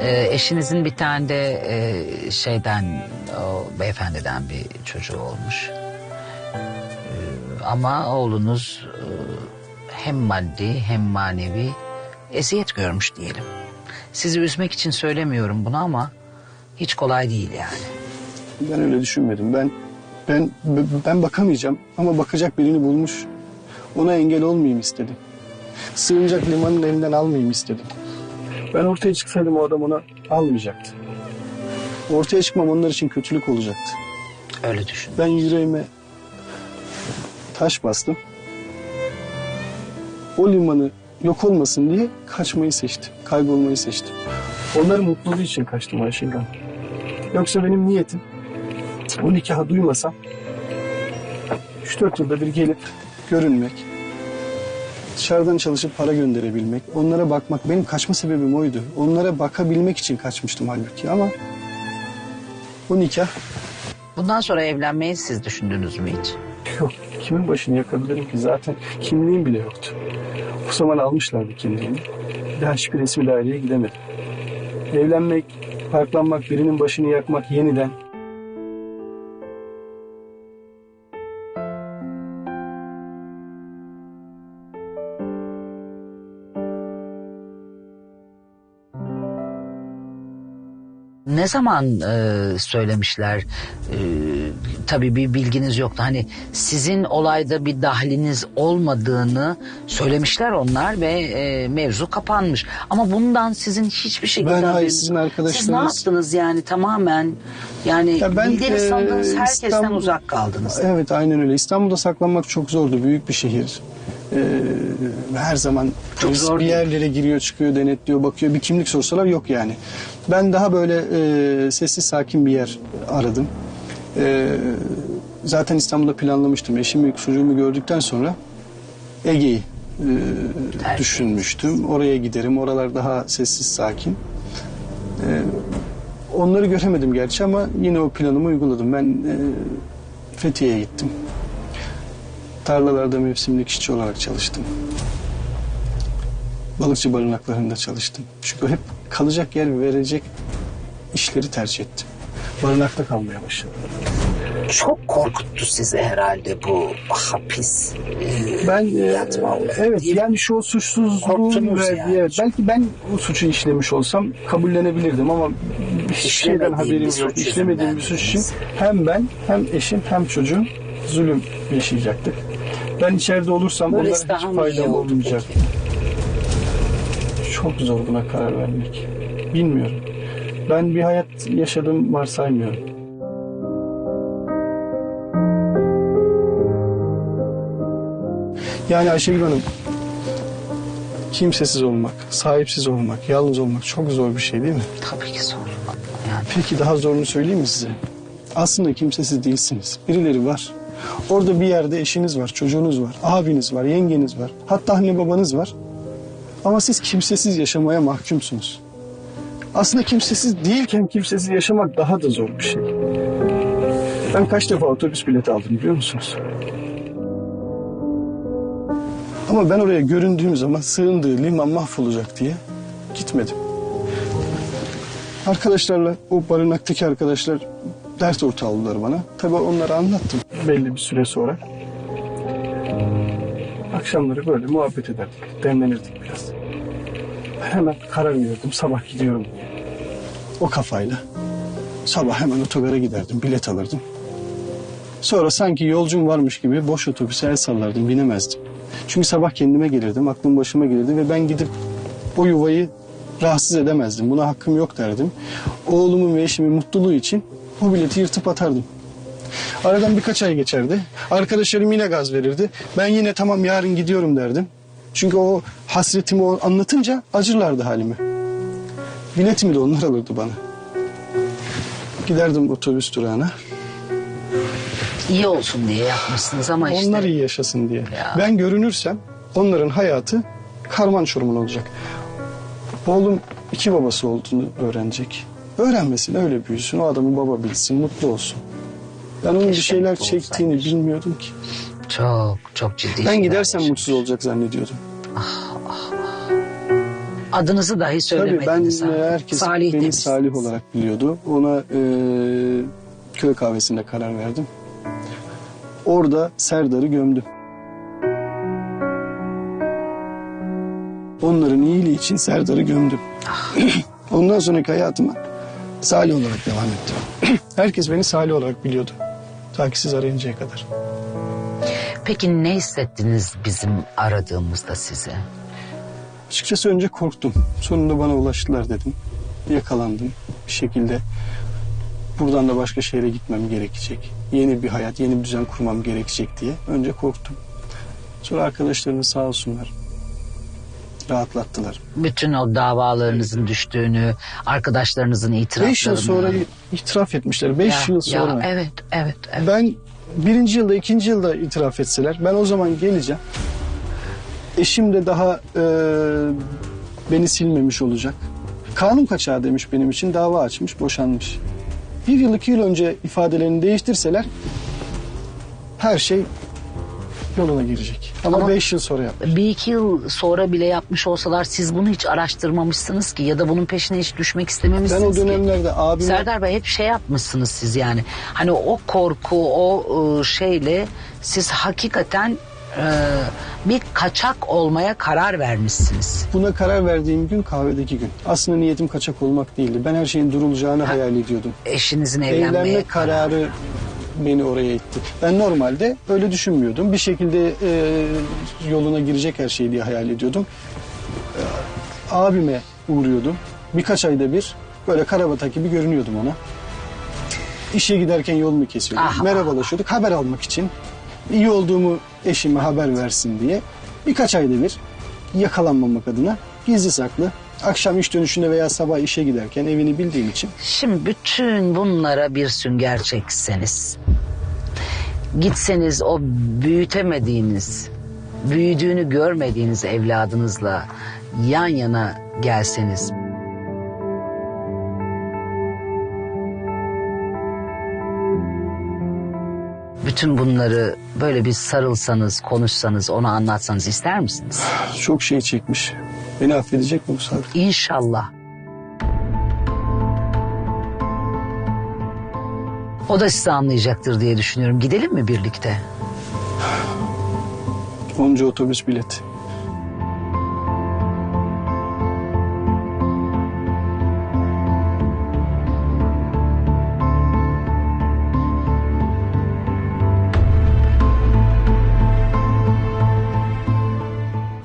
Ee, eşinizin bir tane de e, şeyden o beyefendiden bir çocuğu olmuş. Ee, ama oğlunuz e, hem maddi hem manevi eziyet görmüş diyelim. Sizi üzmek için söylemiyorum bunu ama hiç kolay değil yani. Ben öyle düşünmedim. Ben ben ben bakamayacağım ama bakacak birini bulmuş. Ona engel olmayayım istedim. Sığınacak limanın elinden almayayım istedim. Ben ortaya çıksaydım o adam ona almayacaktı. Ortaya çıkmam onlar için kötülük olacaktı. Öyle düşün. Ben yüreğime taş bastım. O limanı yok olmasın diye kaçmayı seçtim. Kaybolmayı seçtim. Onların mutluluğu için kaçtım Ayşegül Yoksa benim niyetim o nikahı duymasam 3-4 yılda bir gelip görünmek, dışarıdan çalışıp para gönderebilmek, onlara bakmak benim kaçma sebebim oydu. Onlara bakabilmek için kaçmıştım halbuki ama o nikah Bundan sonra evlenmeyi siz düşündünüz mü hiç? Yok. Kimin başını yakabilirim ki? Zaten kimliğim bile yoktu. O zaman almışlardı kimliğimi. Bir daha hiçbir resmi daireye gidemedim. Evlenmek, parklanmak, birinin başını yakmak yeniden. Ne zaman e, söylemişler? E, tabii bir bilginiz yoktu. Hani sizin olayda bir dahliniz olmadığını söylemişler onlar ve e, mevzu kapanmış. Ama bundan sizin hiçbir şekilde Ben, hayır, sizin Siz ne arkadaşlarınız- yaptınız yani tamamen? Yani Ya ben, bildiğiniz e, sandığınız herkesten İstanbul- uzak kaldınız. Evet aynen öyle. İstanbul'da saklanmak çok zordu. Büyük bir şehir. Ee, her zaman polis zor bir yerlere giriyor, çıkıyor, denetliyor, bakıyor. Bir kimlik sorsalar yok yani. Ben daha böyle e, sessiz sakin bir yer aradım. Ee, zaten İstanbul'da planlamıştım. Eşimi, çocuğumu gördükten sonra Ege'yi e, düşünmüştüm. Oraya giderim. Oralar daha sessiz, sakin. Ee, onları göremedim gerçi ama yine o planımı uyguladım. Ben e, Fethiye'ye gittim. Tarlalarda mevsimlik işçi olarak çalıştım. Balıkçı barınaklarında çalıştım. Çünkü hep kalacak yer verecek işleri tercih ettim. Barınakta kalmaya başladım. Çok korkuttu sizi herhalde bu hapis. e, Ben e, yatma evet değil yani şu suçsuzluğun verdiği yani. evet, belki ben o suçu işlemiş olsam kabullenebilirdim ama hiçbir şeyden haberim yok. İşlemediğim bir suç için hem ben hem eşim hem çocuğum zulüm yaşayacaktık. Ben içeride olursam onlara Böylesi hiç faydam olmayacak. peki? Çok zor buna karar vermek. Bilmiyorum. Ben bir hayat yaşadım varsaymıyorum. Yani Ayşegül Hanım kimsesiz olmak, sahipsiz olmak, yalnız olmak çok zor bir şey değil mi? Tabii ki zor. Yani Peki daha zorunu söyleyeyim mi size? Aslında kimsesiz değilsiniz. Birileri var. Orada bir yerde eşiniz var, çocuğunuz var, abiniz var, yengeniz var. Hatta anne babanız var. Ama siz kimsesiz yaşamaya mahkumsunuz. Aslında kimsesiz değilken kimsesiz yaşamak daha da zor bir şey. Ben kaç defa otobüs bileti aldım biliyor musunuz? Ama ben oraya göründüğüm zaman sığındığı liman mahvolacak diye gitmedim. Arkadaşlarla, o barınaktaki arkadaşlar dert ortağı oldular bana. Tabii onları anlattım belli bir süre sonra. Akşamları böyle muhabbet ederdik, demlenirdik biraz. Ben hemen karar verirdim, sabah gidiyorum diye. O kafayla. Sabah hemen otogara giderdim, bilet alırdım. Sonra sanki yolcum varmış gibi boş otobüse el sallardım, binemezdim. Çünkü sabah kendime gelirdim, aklım başıma gelirdi ve ben gidip o yuvayı rahatsız edemezdim. Buna hakkım yok derdim. Oğlumun ve eşimin mutluluğu için o bileti yırtıp atardım. Aradan birkaç ay geçerdi. Arkadaşlarım yine gaz verirdi. Ben yine tamam yarın gidiyorum derdim. Çünkü o hasretimi o anlatınca acırlardı halimi. Biletimi de onlar alırdı bana. Giderdim otobüs durağına. iyi olsun diye yapmışsınız ama işte. Onlar iyi yaşasın diye. Ya. Ben görünürsem onların hayatı karman çorman olacak. Oğlum iki babası olduğunu öğrenecek. Öğrenmesin öyle büyüsün. O adamı baba bilsin, mutlu olsun. Ben onun bir Keşke şeyler mutlu çektiğini olsaymış. bilmiyordum ki. Çok çok ciddi Ben şeyler gidersem yaşamış. mutsuz olacak zannediyordum. Adınızı dahi Tabii söylemediniz. ben ha. e, herkes Salih beni demiş. Salih olarak biliyordu. Ona e, köy kahvesinde karar verdim. Orada Serdar'ı gömdüm. Onların iyiliği için Serdar'ı gömdüm. Ondan sonraki hayatıma Salih olarak devam ettim. Herkes beni Salih olarak biliyordu. Ta ki siz arayıncaya kadar. Peki ne hissettiniz bizim aradığımızda size? Açıkçası önce korktum. Sonunda bana ulaştılar dedim. Yakalandım bir şekilde. Buradan da başka şehre gitmem gerekecek. Yeni bir hayat, yeni bir düzen kurmam gerekecek diye. Önce korktum. Sonra arkadaşlarımız sağ olsunlar. Rahatlattılar. Bütün o davalarınızın düştüğünü, arkadaşlarınızın itiraflarını. Beş yıl sonra itiraf etmişler. Beş Ya, yıl sonra. Ya, evet, evet, evet. Ben birinci yılda, ikinci yılda itiraf etseler ben o zaman geleceğim. Eşim de daha e, beni silmemiş olacak. Kanun kaçağı demiş benim için dava açmış, boşanmış. Bir yıl, iki yıl önce ifadelerini değiştirseler her şey yoluna girecek. Ama, Ama- beş yıl sonra yap. Bir iki yıl sonra bile yapmış olsalar siz bunu hiç araştırmamışsınız ki ya da bunun peşine hiç düşmek Ben istememişsiniz o ki. dönemlerde abime... Serdar Bey hep şey yapmışsınız siz yani. Hani o korku, o e, şeyle siz hakikaten e, bir kaçak olmaya karar vermişsiniz. Buna karar verdiğim gün kahvedeki gün. Aslında niyetim kaçak olmak değildi. Ben her şeyin durulacağını hayal ediyordum. Eşinizin evlenmeye Evlenme karar. kararı beni oraya itti. Ben normalde öyle düşünmüyordum. Bir şekilde e, yoluna girecek her şey diye hayal ediyordum. E, abime uğruyordum. Birkaç ayda bir böyle karabatak gibi görünüyordum ona. İşe giderken yolumu kesiyordum. Aha. Merhabalaşıyorduk haber almak için. İyi olduğumu eşime haber versin diye. Birkaç ayda bir yakalanmamak adına gizli saklı akşam iş dönüşünde veya sabah işe giderken evini bildiğim için Şimdi bütün bunlara bir sünger çekseniz, gitseniz o büyütemediğiniz, büyüdüğünü görmediğiniz evladınızla yan yana gelseniz, bütün bunları böyle bir sarılsanız, konuşsanız, ona anlatsanız ister misiniz? çok şey çekmiş. Beni affedecek mi bu Sadık? İnşallah. O da sizi anlayacaktır diye düşünüyorum. Gidelim mi birlikte? Onca otobüs bileti.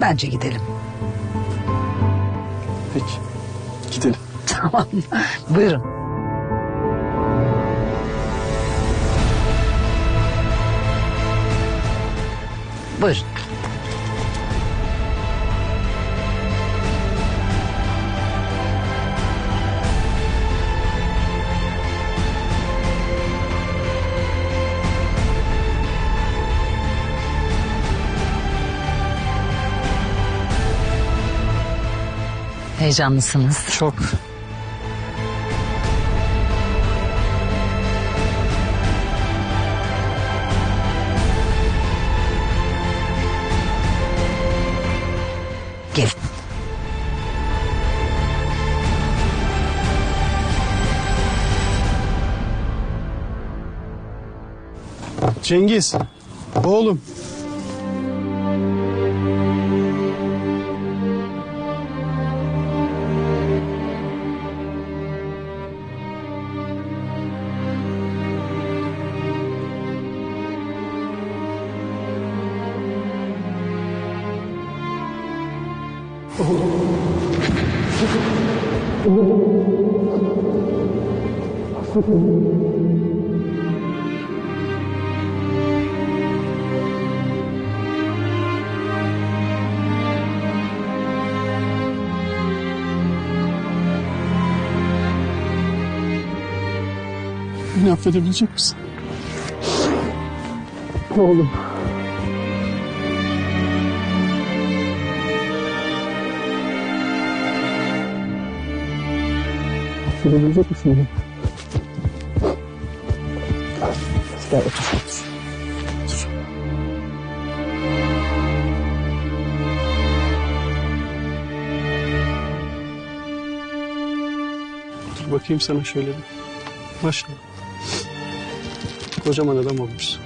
Bence gidelim. Tamam. Buyurun. Buyurun. Heyecanlısınız. Çok. Gelin. Cengiz. Oğlum. Beni affedebilecek misin? Oğlum. Affedebilecek misin? Gel otur. Otur. Dur bakayım sana şöyle bir. Maşallah. Kocaman adam olmuşsun.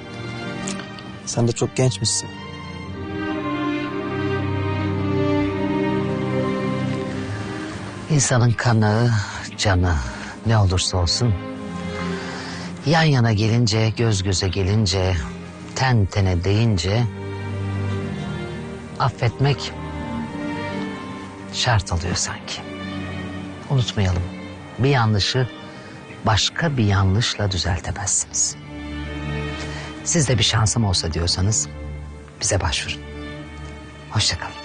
Sen de çok gençmişsin. İnsanın kanı, canı ne olursa olsun yan yana gelince, göz göze gelince, ten tene değince affetmek şart oluyor sanki. Unutmayalım. Bir yanlışı başka bir yanlışla düzeltemezsiniz. Siz de bir şansım olsa diyorsanız bize başvurun. Hoşçakalın.